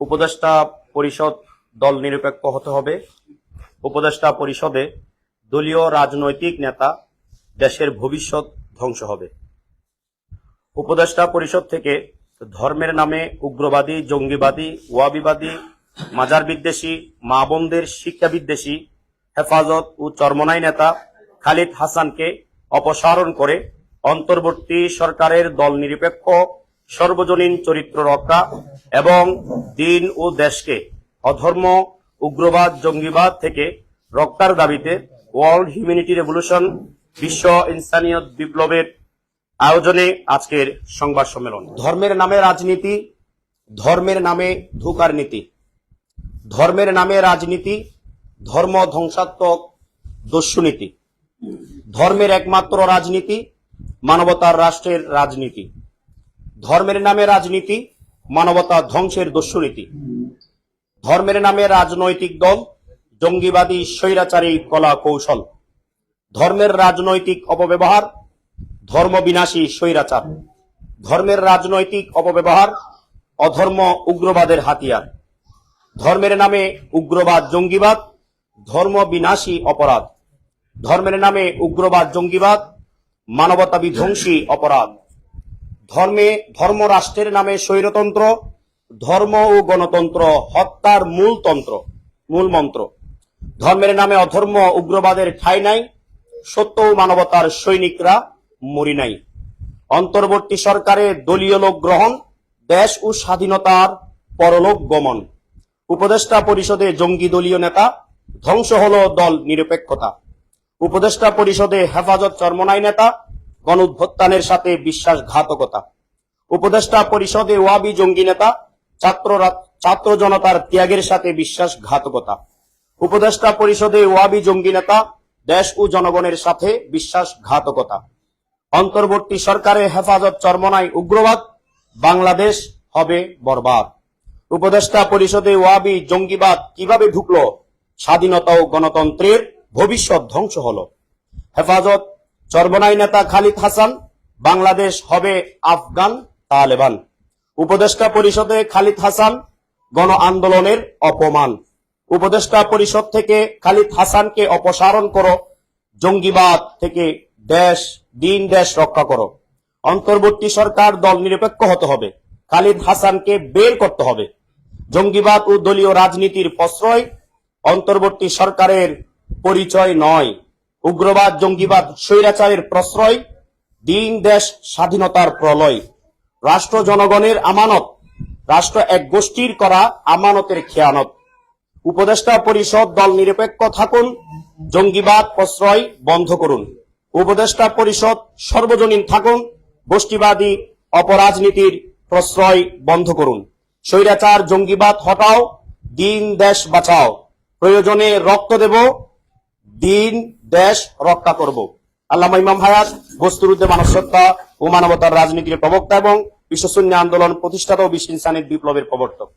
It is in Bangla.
উপদেষ্টা পরিষদ দল নিরপেক্ষ হতে হবে। উপদেষ্টা পরিষদে দলীয় রাজনৈতিক নেতা দেশের ভবিষ্যৎ ধ্বংস হবে। উপদেষ্টা পরিষদ থেকে ধর্মের নামে উগ্রবাদী, জঙ্গিবাদী, ওয়াবিবাদী, মাজার বিদ্বেষী, মা বোনদের শিক্ষা বিদ্বেষী, হেফাজত ও চরমনাই নেতা খালিদ হাসানকে অপসারণ করে অন্তর্বর্তী সরকারের দল নিরপেক্ষ সর্বজনীন চরিত্র রক্ষা এবং দিন ও দেশকে অধর্ম, উগ্রবাদ, জঙ্গিবাদ থেকে রক্ষার দাবিতে ওয়ার্ল্ড হিউম্যানিটি রেভলিউশন বিশ্ব ইনসানিয়ত বিপ্লবের আয়োজনে আজকের সংবাদ সম্মেলন। ধর্মের নামে রাজনীতি, ধর্মের নামে ধোকার নীতি। ধর্মের নামে রাজনীতি, ধর্ম ধ্বংসাত্মক দস্যুনীতি। ধর্মের একমাত্র রাজনীতি মানবতার রাষ্ট্রের রাজনীতি। ধর্মের নামে রাজনীতি, মানবতা ধ্বংসের দস্যুনীতি। ধর্মের নামে রাজনৈতিক দল, জঙ্গিবাদী, স্বৈরাচারী কলা কৌশল। ধর্মের রাজনৈতিক অপব্যবহার, ধর্ম বিনাশী স্বৈরাচার। ধর্মের রাজনৈতিক অপব্যবহার, অধর্ম উগ্রবাদের হাতিয়ার। ধর্মের নামে উগ্রবাদ জঙ্গিবাদ, ধর্ম বিনাশী অপরাধ। ধর্মের নামে উগ্রবাদ জঙ্গিবাদ মানবতা বিধ্বংসী অপরাধ। ধর্মে ধর্ম রাষ্ট্রের নামে স্বৈরতন্ত্র, ধর্ম ও গণতন্ত্র হত্যার মূল তন্ত্র, মূল মন্ত্র। ধর্মের নামে অধর্ম, উগ্রবাদের ঠাঁই নাই, সত্য ও মানবতার সৈনিকরা মরি নাই। অন্তর্বর্তী সরকারে দলীয় লোক গ্রহণ, দেশ ও স্বাধীনতার পরলোক গমন। উপদেষ্টা পরিষদে জঙ্গি দলীয় নেতা, ধ্বংস হল দল নিরপেক্ষতা। উপদেষ্টা পরিষদে হেফাজত চরমনাই নেতা গণউদ্ভত্তানের সাথে বিশ্বাসঘাতকতা। উপদেষ্টা পরিষদে ওয়াবি জঙ্গি নেতা, ছাত্র ছাত্র জনতার ত্যাগের সাথে বিশ্বাসঘাতকতা। উপদেষ্টা পরিষদে ওয়াবি জঙ্গি নেতা, দেশ ও জনগণের সাথে বিশ্বাসঘাতকতা। অন্তর্বর্তী সরকারে হেফাজত চরমনাই উগ্রবাদ, বাংলাদেশ হবে বরবাদ। উপদেষ্টা পরিষদে ওয়াবি জঙ্গিবাদ কীভাবে ঢুকলো, স্বাধীনতা ও গণতন্ত্রের ভবিষ্যৎ ধ্বংস হলো। হেফাজত চরমনাই নেতা খালিদ হাসান, বাংলাদেশ হবে আফগান তালেবান। উপদেষ্টা পরিষদে খালিদ হাসান গণ আন্দোলনের অপমান। উপদেষ্টা পরিষদ থেকে খালিদ হাসানকে অপসারণ করো, জঙ্গিবাদ থেকে দেশ, দিন, দেশ রক্ষা করো। অন্তর্বর্তী সরকার দল নিরপেক্ষ হতে হবে, খালিদ হাসানকে বের করতে হবে। জঙ্গিবাদ ও দলীয় রাজনীতির প্রশ্রয় অন্তর্বর্তী সরকারের পরিচয় নয়। উগ্রবাদ, জঙ্গিবাদ, স্বৈরাচারের প্রশ্রয়, দিন, দেশ, স্বাধীনতার প্রলয়। রাষ্ট্র জনগণের আমানত। রাষ্ট্র এক গোষ্ঠীর করা আমানতের খেয়ানত। উপদেষ্টা পরিষদ দল নিরপেক্ষ থাকুন, জঙ্গিবাদ প্রশ্রয় বন্ধ করুন। উপদেষ্টা পরিষদ সর্বজনীন থাকুন, গোষ্ঠীবাদী অপরাজনীতির প্রশ্রয় বন্ধ করুন। স্বৈরাচার, জঙ্গিবাদ হটাও, দিন, দেশ বাঁচাও। প্রয়োজনে রক্ত দেব দিন, দেশ রক্ষা করব। আল্লাহ ইমাম হায়াত, বস্তুরুদ্ধে মানবসত্তা ও মানবতার রাজনীতির প্রবক্তা এবং বিশ্বশূন্য আন্দোলন প্রতিষ্ঠাতা ও বিশ্ব ইনসানের বিপ্লবের প্রবর্তক।